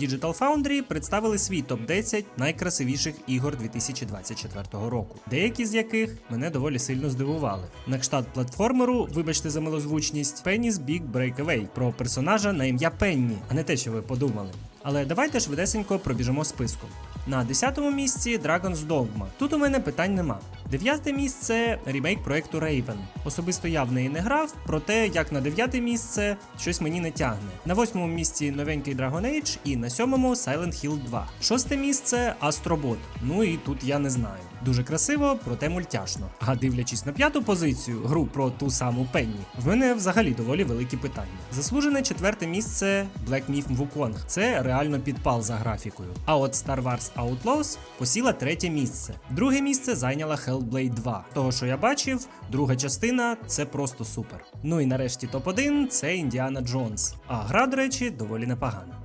Digital Foundry представили свій топ-10 найкрасивіших ігор 2024 року, деякі з яких мене доволі сильно здивували. На кшталт платформеру, вибачте за милозвучність, Penny's Big Breakaway про персонажа на ім'я Пенні, а не те, що ви подумали. Але давайте швидесенько пробіжимо списком. На 10-му місці Dragon's Dogma. Тут у мене питань нема. Дев'яте місце ремейк проекту Raven. Особисто я в неї не грав, проте як на дев'яте місце щось мені не тягне. На восьмому місці новенький Dragon Age і на сьомому Silent Hill 2. Шосте місце Astrobot. Ну і тут я не знаю. Дуже красиво, проте мультяшно. А дивлячись на п'яту позицію, гру про ту саму Пенні, в мене взагалі доволі великі питання. Заслужене четверте місце Black Myth Wukong. Це реально підпал за графікою. А от Star Wars Outlaws посіла третє місце. Друге місце зайняла Hellblade 2. Того, що я бачив, друга частина це просто супер. Ну і нарешті топ-1 це Індіана Джонс. А гра, до речі, доволі непогана.